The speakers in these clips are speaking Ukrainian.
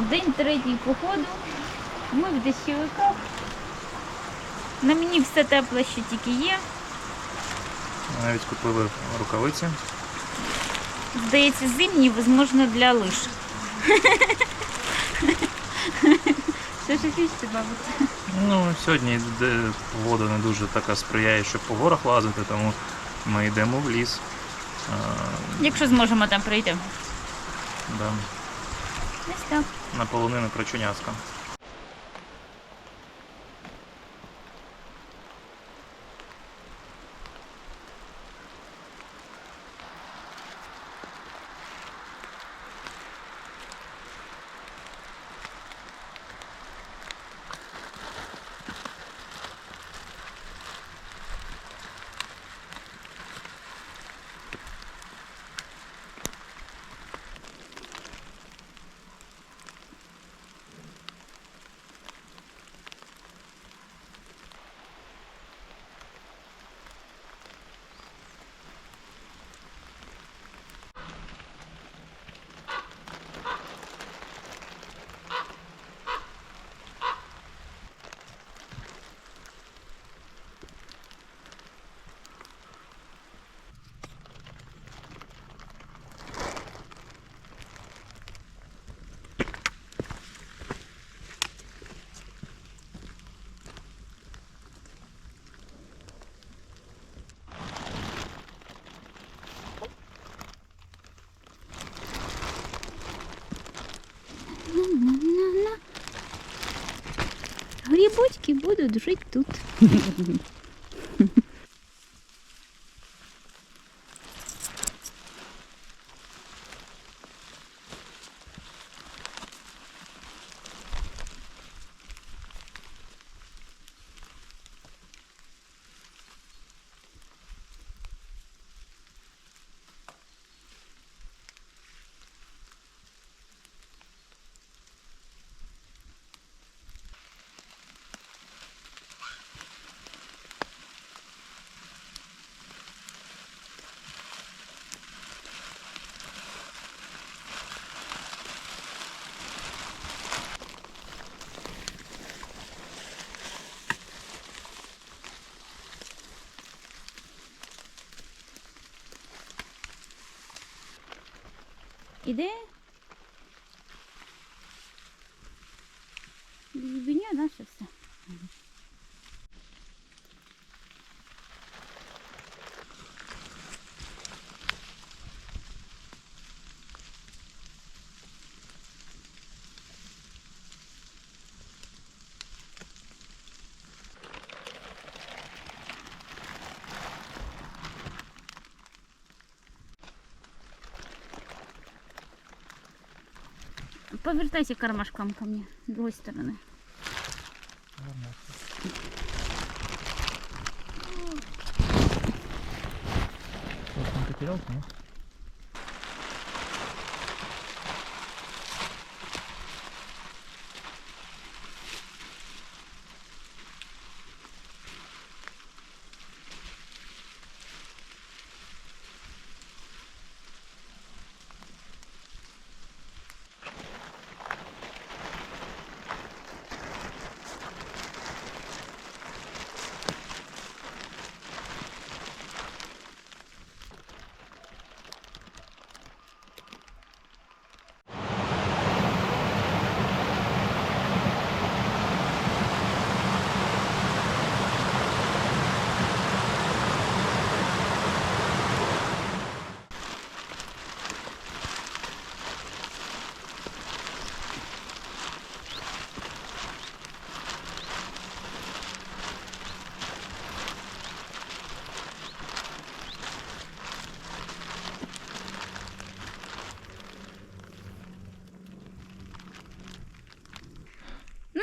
День третій походу. Ми в дощовиках. На мені все тепле, що тільки є. Навіть купили рукавиці. Здається, зимні, можливо, для лиш. Що ж фішці, мабуть. Ну, сьогодні погода не дуже така сприяє, щоб по горах лазити, тому ми йдемо в ліс. Якщо зможемо там прийти. да, На полонину Крачуняска. Грибочки будуть жити тут. Іде? Глибиня наше все. Повертайся кармашком ко мне, с другой стороны. потерялся, нет?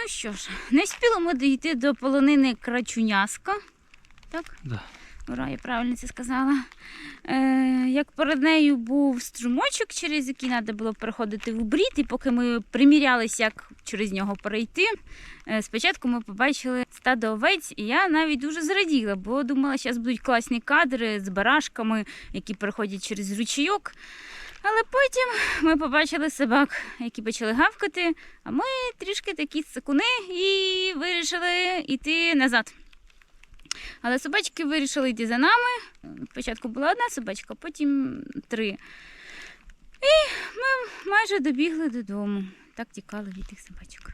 Що ж, не спіли ми дійти до полонини Крачуняска. Так? Да. Ура, я правильно це сказала. Е, як перед нею був струмочок, через який треба було переходити в брід, і поки ми примірялися, як через нього перейти, е, спочатку ми побачили стадо овець, і я навіть дуже зраділа, бо думала, що зараз будуть класні кадри з барашками, які переходять через ручійок. Але потім ми побачили собак, які почали гавкати, а ми трішки такі сикуни і вирішили йти назад. Але собачки вирішили йти за нами. Спочатку була одна собачка, потім три. І ми майже добігли додому. Так тікали від тих собачок.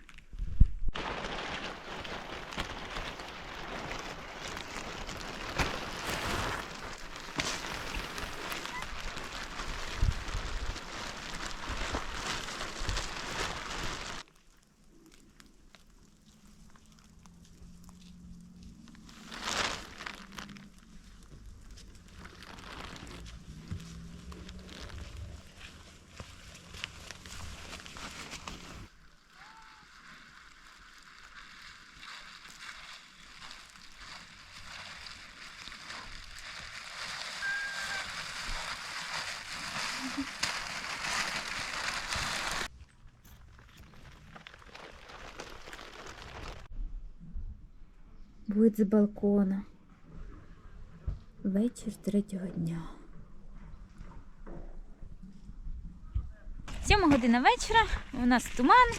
Вид з балкона. Вечір третього дня. Сьома година вечора. У нас туман.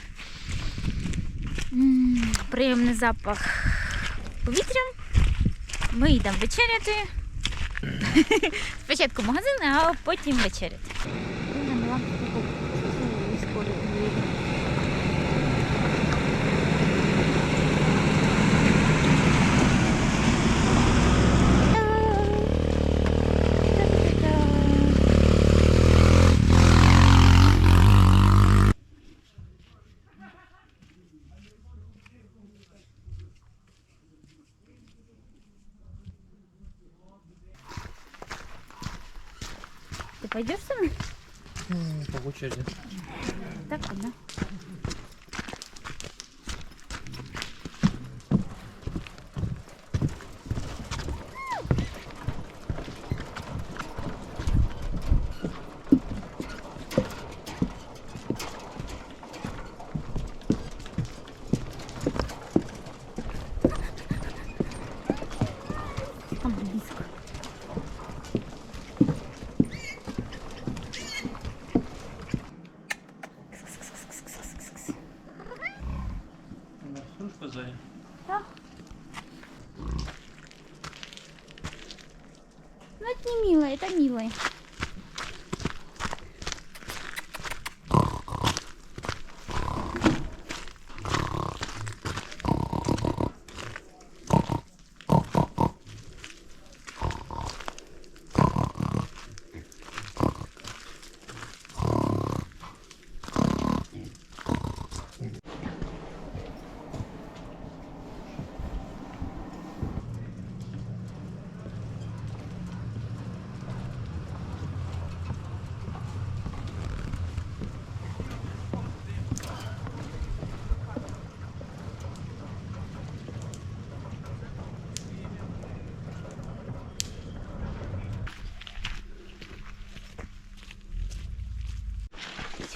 Приємний запах повітря. Ми йдемо вечеряти. Спочатку магазин, а потім вечеряти. Пойдешь со мной? По очереді. Так, ладно. Там близко. Ну это не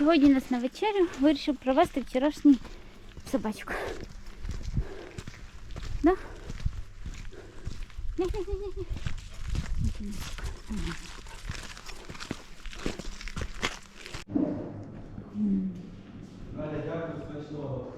Сьогодні нас на вечерю вирішив провести вчорашній собачку. Да? Ні-ні-ні-ні. Надя, дякую смачного.